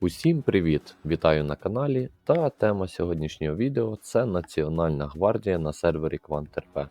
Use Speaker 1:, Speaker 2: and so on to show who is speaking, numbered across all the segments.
Speaker 1: Усім привіт! Вітаю на каналі. Та тема сьогоднішнього відео це Національна гвардія на сервері QuantRP.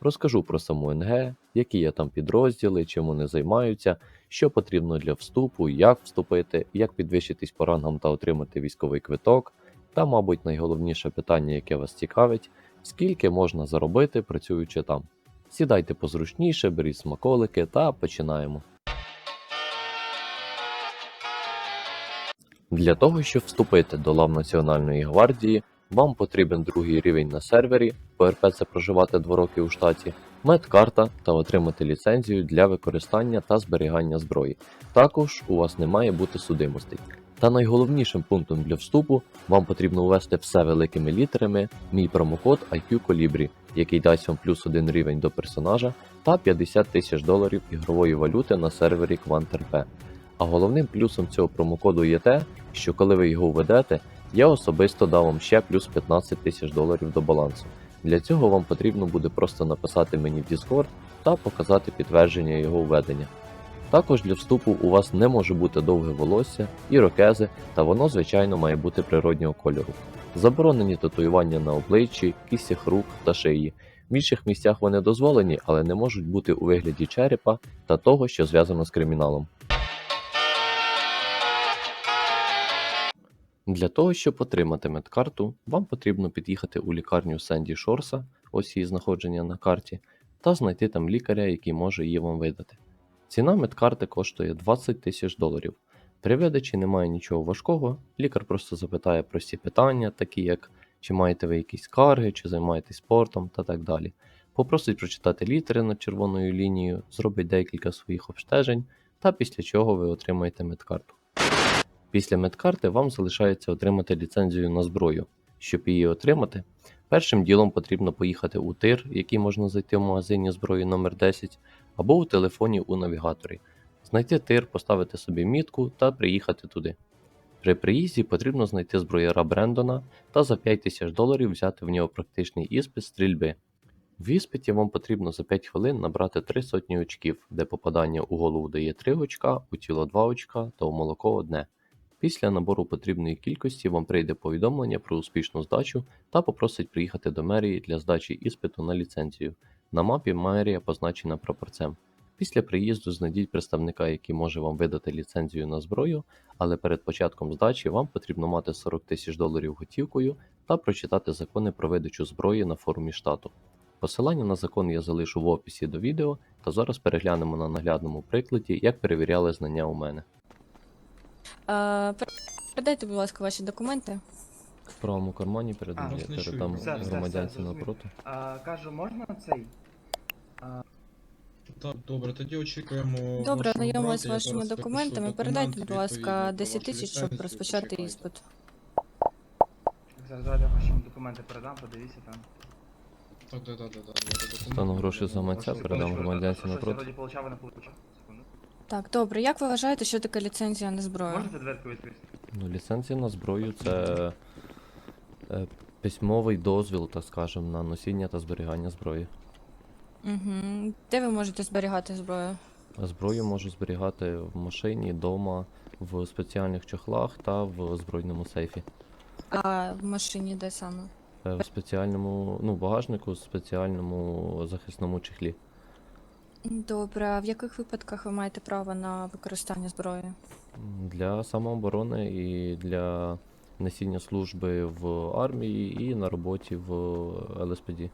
Speaker 1: Розкажу про саму НГ, які є там підрозділи, чим вони займаються, що потрібно для вступу, як вступити, як підвищитись по рангам та отримати військовий квиток. Та, мабуть, найголовніше питання, яке вас цікавить, скільки можна заробити, працюючи там. Сідайте позручніше, беріть смаколики та починаємо. Для того, щоб вступити до лав Національної гвардії, вам потрібен другий рівень на сервері, ПРП це проживати 2 роки у штаті, медкарта та отримати ліцензію для використання та зберігання зброї. Також у вас не має бути судимостей. Та найголовнішим пунктом для вступу вам потрібно ввести все великими літерами мій промокод IQ Colibri, який дасть вам плюс один рівень до персонажа та 50 тисяч доларів ігрової валюти на сервері QuantRP. А головним плюсом цього промокоду є те, що коли ви його введете, я особисто дам вам ще плюс 15 тисяч доларів до балансу. Для цього вам потрібно буде просто написати мені в Discord та показати підтвердження його введення. Також для вступу у вас не може бути довге волосся, ірокези, та воно, звичайно, має бути природнього кольору. Заборонені татуювання на обличчі, кістях рук та шиї. В інших місцях вони дозволені, але не можуть бути у вигляді черепа та того, що зв'язано з криміналом. Для того, щоб отримати медкарту, вам потрібно під'їхати у лікарню Сенді Шорса, ось її знаходження на карті, та знайти там лікаря, який може її вам видати. Ціна медкарти коштує 20 тисяч доларів. При видачі немає нічого важкого, лікар просто запитає прості питання, такі як чи маєте ви якісь скарги, чи займаєтесь спортом та так далі. Попросить прочитати літери над червоною лінією, зробить декілька своїх обстежень, та після чого ви отримаєте медкарту. Після медкарти вам залишається отримати ліцензію на зброю. Щоб її отримати, першим ділом потрібно поїхати у тир, який можна знайти в магазині зброї номер 10 або у телефоні у навігаторі, знайти тир, поставити собі мітку та приїхати туди. При приїзді потрібно знайти зброяра Брендона та за 5 тисяч доларів взяти в нього практичний іспит стрільби. В іспиті вам потрібно за 5 хвилин набрати 3 сотні очків, де попадання у голову дає 3 очка, у тіло 2 очка та у молоко 1. Після набору потрібної кількості вам прийде повідомлення про успішну здачу та попросить приїхати до мерії для здачі іспиту на ліцензію. На мапі мерія позначена прапорцем. Після приїзду знайдіть представника, який може вам видати ліцензію на зброю, але перед початком здачі вам потрібно мати 40 тисяч доларів готівкою та прочитати закони про видачу зброї на форумі штату. Посилання на закон я залишу в описі до відео, та зараз переглянемо на наглядному прикладі, як перевіряли знання у мене.
Speaker 2: А, передайте, будь ласка, ваші документи.
Speaker 1: В правому кармані
Speaker 3: А,
Speaker 1: передам,
Speaker 3: ну,
Speaker 1: передам
Speaker 3: Все, все, все,
Speaker 1: громадянці
Speaker 3: зрозумів.
Speaker 1: напроти.
Speaker 3: А, кажу, можна цей?
Speaker 4: Так, добре, тоді очікуємо.
Speaker 2: Добре,
Speaker 4: вашого
Speaker 2: ознайомилась з вашими
Speaker 4: підпишу
Speaker 2: документами.
Speaker 4: документ,
Speaker 2: Передайте, будь ласка,
Speaker 4: відповідно,
Speaker 2: 10
Speaker 4: вашу
Speaker 2: тисяч, щоб
Speaker 4: ліцензію,
Speaker 2: розпочати
Speaker 4: почекайте.
Speaker 2: іспит.
Speaker 3: Зараз давайте я ваші документи передам, подивіться там.
Speaker 4: Так, так, так, так, так.
Speaker 1: Стану гроші за митця, передам громадянці напроти.
Speaker 3: вроді получав, ви не получав?
Speaker 2: Так, добре. Як ви вважаєте, що таке ліцензія на зброю?
Speaker 3: Можете дверку відкрити?
Speaker 1: Ну, ліцензія на зброю це е, письмовий дозвіл, так скажемо, на носіння та зберігання зброї.
Speaker 2: Угу. Де ви можете зберігати зброю?
Speaker 1: Зброю можу зберігати в машині, вдома, в спеціальних чохлах та в збройному сейфі.
Speaker 2: А в машині де саме?
Speaker 1: Е, В спеціальному, ну, багажнику, спеціальному захисному чехлі.
Speaker 2: Добре, а в яких випадках ви маєте право на використання зброї?
Speaker 1: Для самооборони і для несіння служби в армії і на роботі в ЛСПД.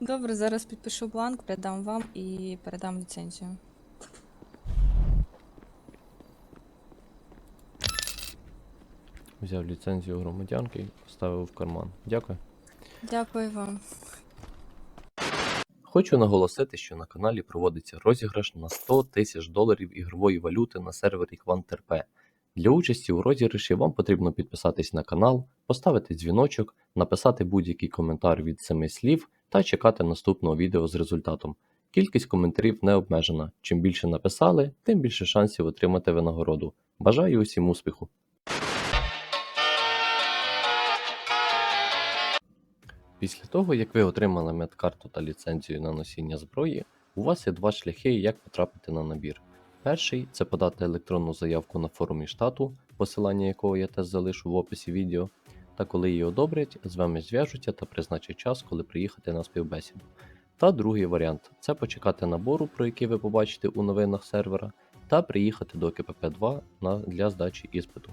Speaker 2: Добре, зараз підпишу бланк, передам вам і передам ліцензію.
Speaker 1: Взяв ліцензію громадянки, вставив в карман. Дякую.
Speaker 2: Дякую вам.
Speaker 1: Хочу наголосити, що на каналі проводиться розіграш на 100 тисяч доларів ігрової валюти на сервері QuantRP. Для участі у розіграші вам потрібно підписатись на канал, поставити дзвіночок, написати будь-який коментар від 7 слів та чекати наступного відео з результатом. Кількість коментарів не обмежена. Чим більше написали, тим більше шансів отримати винагороду. Бажаю усім успіху! Після того, як ви отримали медкарту та ліцензію на носіння зброї, у вас є два шляхи, як потрапити на набір. Перший це подати електронну заявку на форумі штату, посилання якого я теж залишу в описі відео. Та коли її одобрять, з вами зв'яжуться та призначать час, коли приїхати на співбесіду. Та другий варіант це почекати набору, про який ви побачите у новинах сервера, та приїхати до КПП-2 для здачі іспиту.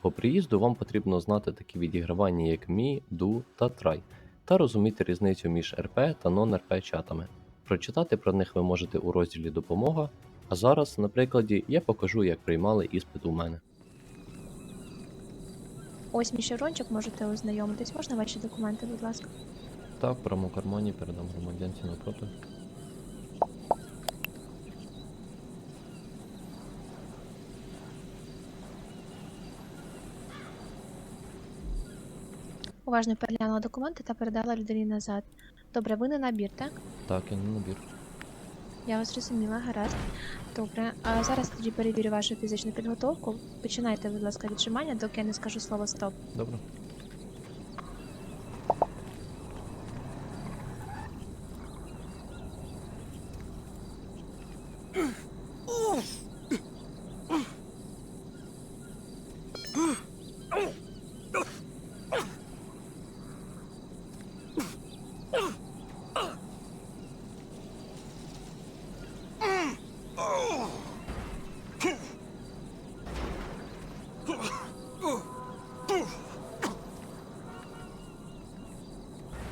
Speaker 1: По приїзду вам потрібно знати такі відігравання, як Мі, Ду та Трай, та розуміти різницю між РП та нон-РП чатами. Прочитати про них ви можете у розділі Допомога, а зараз, на прикладі, я покажу, як приймали іспит у мене.
Speaker 5: Ось мій шеврончик, можете ознайомитись. Можна ваші документи, будь ласка.
Speaker 1: Так, в правому кармані передам громадянці напроти.
Speaker 5: Уважно переглянула документи та передала людині назад. Добре, ви не набір, так?
Speaker 1: Так, я не набір.
Speaker 5: Я вас зрозуміла, гаразд. Добре. А зараз тоді перевірю вашу фізичну підготовку. Починайте, будь ласка, віджимання, доки я не скажу слово стоп.
Speaker 1: Добре.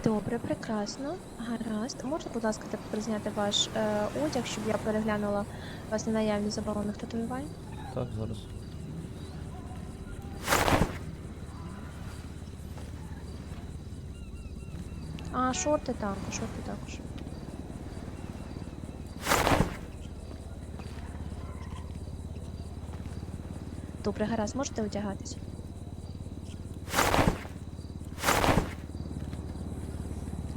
Speaker 5: Добре, прекрасно. Гаразд. Можна, будь ласка, тепер зняти ваш е, одяг, щоб я переглянула вас на наявність заборонених татуювань?
Speaker 1: Так, зараз.
Speaker 5: А, шорти так, шорти також. Добре, гаразд, можете одягатись.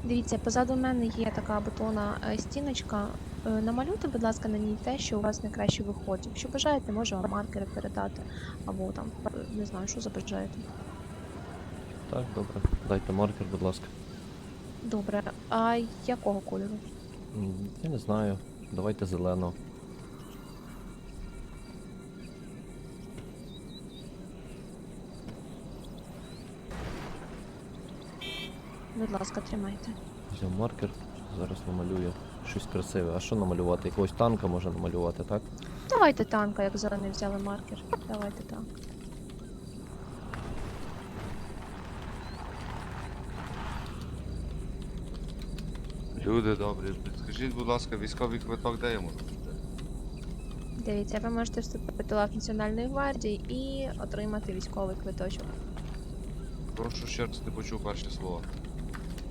Speaker 5: Дивіться, позаду мене є така бетонна е, стіночка. Е, Намалюйте, будь ласка, на ній те, що у вас найкраще виходить. Якщо бажаєте, можу вам маркери передати. Або там, е, не знаю, що забажаєте.
Speaker 1: Так, добре. Дайте маркер, будь ласка.
Speaker 5: Добре, а якого кольору?
Speaker 1: М, Я не знаю. Давайте зеленого.
Speaker 5: Будь ласка, тримайте.
Speaker 1: Взяв маркер, зараз намалюю щось красиве. А що намалювати? Якогось танка можна намалювати, так?
Speaker 5: Давайте танка, як зелений взяли маркер. Давайте танк.
Speaker 6: Люди добрі, скажіть, будь ласка, військовий квиток де йому?
Speaker 5: Дивіться, ви можете вступити до лав Національної гвардії і отримати військовий квиточок.
Speaker 6: Прошу ще раз не почув перші слова.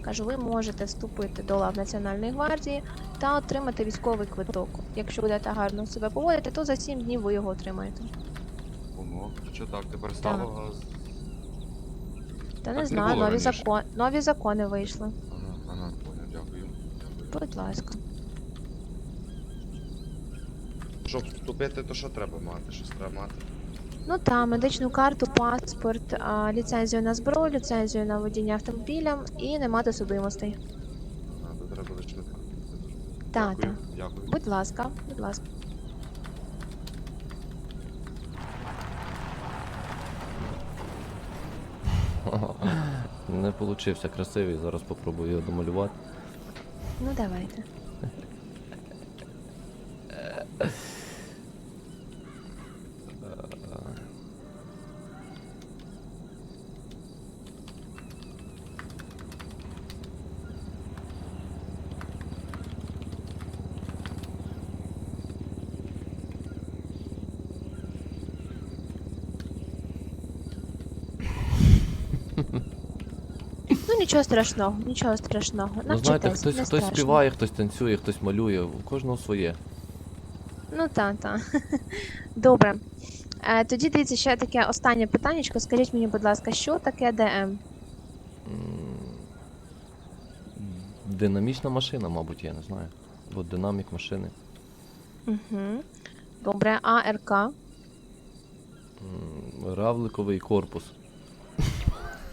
Speaker 5: Кажу, ви можете вступити до лав Національної гвардії та отримати військовий квиток. Якщо будете гарно себе поводити, то за 7 днів ви його отримаєте.
Speaker 6: Ого, що так, тепер стало.
Speaker 5: Та не знаю, нові, закон... нові закони вийшли. Будь ласка.
Speaker 6: Щоб вступити, то що треба мати? Щось треба мати.
Speaker 5: Ну та медичну карту, паспорт, а, ліцензію на зброю, ліцензію на водіння автомобілем і не мати судимостей.
Speaker 6: Ага, то треба лише.
Speaker 5: Та,
Speaker 6: Дякую,
Speaker 5: та.
Speaker 6: дякую.
Speaker 5: Будь ласка, будь ласка.
Speaker 1: Не получився красивий, зараз попробую його домалювати.
Speaker 5: Ну давайте. Ну нічого страшного, нічого страшного.
Speaker 1: Ну знаєте, хтось
Speaker 5: не
Speaker 1: хтось
Speaker 5: страшно.
Speaker 1: співає, хтось танцює, хтось малює, у кожного своє.
Speaker 5: Ну та, та. Добре. Е, тоді дивіться ще таке останнє питаннячко. Скажіть мені, будь ласка, що таке ДМ?
Speaker 1: Динамічна машина, мабуть, я не знаю. Бо динамік машини.
Speaker 5: Угу. Добре, а РК?
Speaker 1: М, Равликовий корпус.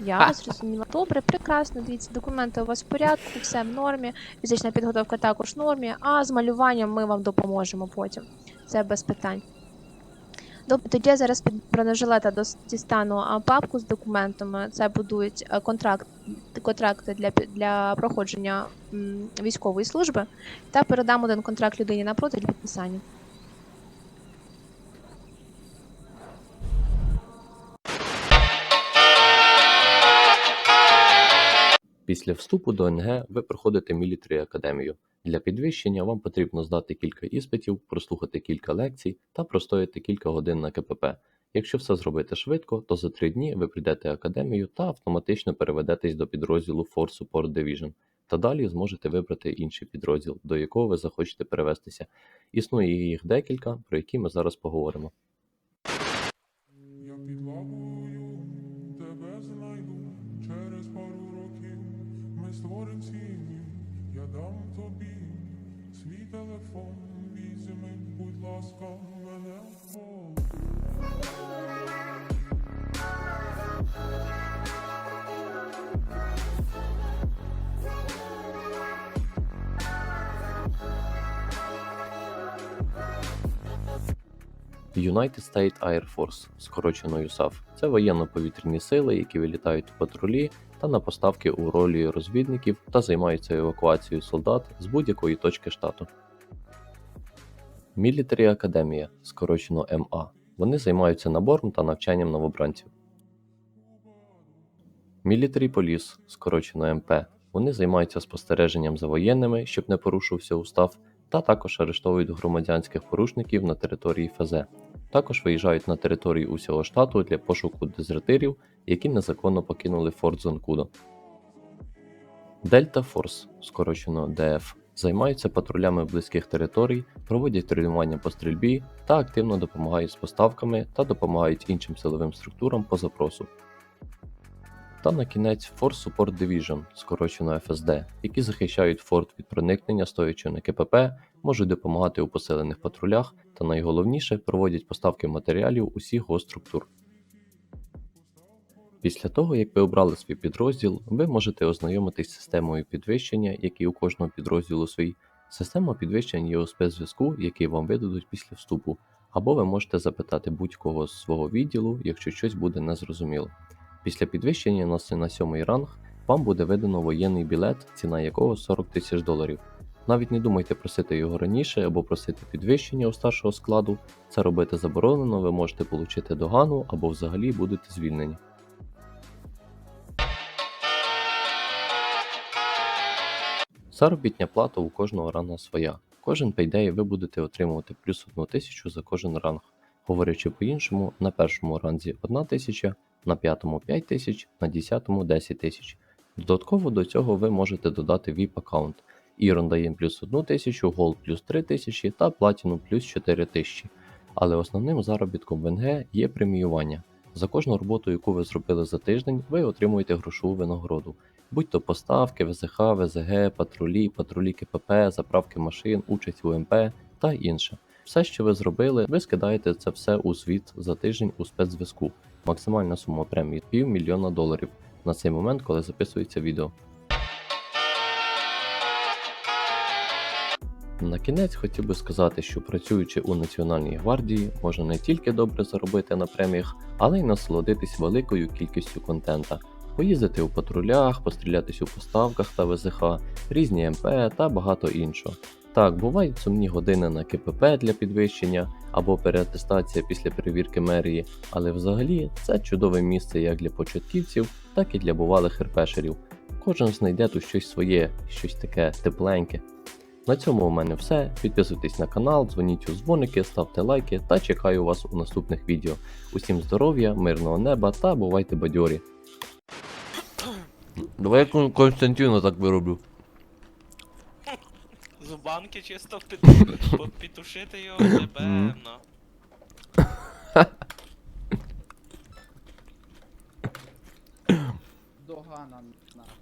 Speaker 5: Я зрозуміла. Добре, прекрасно. Дивіться, документи у вас в порядку, все в нормі. Фізична підготовка також в нормі, а з малюванням ми вам допоможемо потім. Це без питань. Добре, тоді я зараз під бронежилета дістану папку з документами. Це будують е, контракт, контракти для, для проходження м, військової служби. Та передам один контракт людині напроти для підписання.
Speaker 1: Після вступу до НГ ви проходите мілітарі академію. Для підвищення вам потрібно здати кілька іспитів, прослухати кілька лекцій та простояти кілька годин на КПП. Якщо все зробити швидко, то за три дні ви прийдете академію та автоматично переведетесь до підрозділу Force Support Division. Та далі зможете вибрати інший підрозділ, до якого ви захочете перевестися. Існує їх декілька, про які ми зараз поговоримо.
Speaker 7: Ми створим я дам тобі свій телефон. Візьми, будь ласка, мене в пол.
Speaker 1: United States Air Force, скорочено USAF, це воєнно-повітряні сили, які вилітають в патрулі та на поставки у ролі розвідників та займаються евакуацією солдат з будь-якої точки штату. Military Академія, скорочено МА. Вони займаються набором та навчанням новобранців. Military Police, скорочено МП. Вони займаються спостереженням за воєнними, щоб не порушився устав, та також арештовують громадянських порушників на території ФЗ. Також виїжджають на територію усього штату для пошуку дезертирів, які незаконно покинули Форт Зонкудо. Дельта Форс, скорочено ДФ, займаються патрулями близьких територій, проводять тренування по стрільбі та активно допомагають з поставками та допомагають іншим силовим структурам по запросу. Та на кінець Force Support Division, скорочено FSD, які захищають форт від проникнення, стоячи на КПП, можуть допомагати у посилених патрулях та найголовніше проводять поставки матеріалів усіх госструктур. Після того, як ви обрали свій підрозділ, ви можете ознайомитись з системою підвищення, які у кожного підрозділу свій. Система підвищення є у спецзв'язку, який вам видадуть після вступу, або ви можете запитати будь-кого з свого відділу, якщо щось буде незрозуміло. Після підвищення на, на сьомий ранг вам буде видано воєнний білет, ціна якого 40 тисяч доларів. Навіть не думайте просити його раніше або просити підвищення у старшого складу. Це робити заборонено, ви можете отримати догану або взагалі будете звільнені. Заробітня плата у кожного ранга своя. Кожен пейдей ви будете отримувати плюс 1 тисячу за кожен ранг. Говорячи по-іншому, на першому ранзі 1 тисяча, на п'ятому 5 тисяч, на десятому 10 тисяч. Додатково до цього ви можете додати VIP аккаунт. Ірон дає плюс 1 тисячу, Gold плюс 3 тисячі та Platinum плюс 4 тисячі. Але основним заробітком в НГ є преміювання. За кожну роботу, яку ви зробили за тиждень, ви отримуєте грошову винагороду. Будь то поставки, ВЗХ, ВЗГ, патрулі, патрулі КПП, заправки машин, участь у МП та інше. Все, що ви зробили, ви скидаєте це все у звіт за тиждень у спецзв'язку. Максимальна сума премії півмільйона доларів на цей момент, коли записується відео. На кінець хотів би сказати, що працюючи у Національній гвардії, можна не тільки добре заробити на преміях, але й насолодитись великою кількістю контента, поїздити у патрулях, пострілятись у поставках та ВЗХ, різні МП та багато іншого. Так, бувають сумні години на КПП для підвищення або переатестація після перевірки мерії, але взагалі це чудове місце як для початківців, так і для бувалих РПшерів. Кожен знайде тут щось своє, щось таке тепленьке. На цьому у мене все. Підписуйтесь на канал, дзвоніть у дзвоники, ставте лайки та чекаю вас у наступних відео. Усім здоров'я, мирного неба та бувайте бадьорі. Давай я Константина так вироблю.
Speaker 8: Зубанки чисто під... по- підтушити його, напевно.
Speaker 3: Догана на.